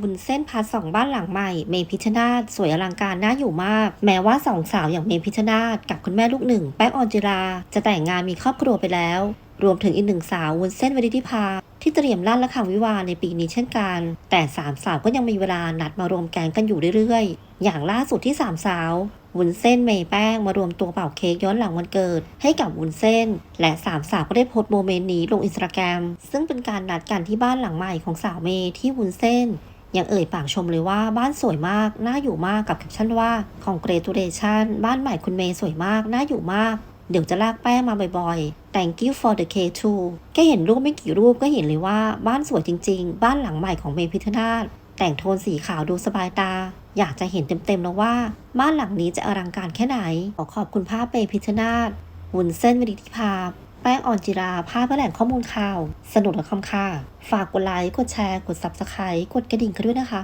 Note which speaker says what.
Speaker 1: บุญเส้นพาร์ทสองบ้านหลังใหม่ เมพิชนาธสวยอลังการน่าอยู่มาก แม้ว่าสองสาวอย่างเมพิชนาธกับคุณแม่ลูกหนึ่ง แป้งออนจิรา จะแต่งงานมีครอบครัวไปแล้ว รวมถึงอีกหนึ่งสาววุ้นเส้นวริธิภาที่เตรียมลั่นและขังวิวาในปีนี้เช่นกัน แต่สามสาวก็ยังมีเวลานัดมารวมแกงกันอยู่เรื่อยๆ อย่างล่าสุดที่สามสาววุ้นเส้นเมย์แป้งมารวมตัวเป่าเค้กย้อนหลังวันเกิด ให้กับวุ้นเส้น และสามสาวก็ได้โพสต์โมเมนต์นี้ลงอินสตาแกรมซึ่งเป็นการนัดกันที่บ้านหลังใหม่ของสาวเมย์ที่วุ้นเส้น ยังเอ่ยปากชมเลยว่าบ้านสวยมาก น่าอยู่มากกับแคปชั่นว่า congratulation บ้านใหม่คุณเมย์สวยมาก น่าอยู่มาก เดี๋ยวจะลากแป้งมาบ่อยๆ thank you for the K too แค่เห็นรูปไม่กี่รูปก็เห็นเลยว่าบ้านสวยจริงๆ บ้านหลังใหม่ของเมย์พิธนาถแต่งโทนสีขาวดูสบายตา อยากจะเห็นเต็มๆแล้วว่า บ้านหลังนี้จะอลังการแค่ไหน ขอขอบคุณภาพเมย์พิธนาถวุ้นเส้นวิริธิภาพ ป้งออนจิราภาพเพื่แหล่งข้อมูลข่าว สนุกและคำค่า ฝากกดไลค์ กดแชร์ กด subscribe กดกระดิ่งกันด้วยนะคะ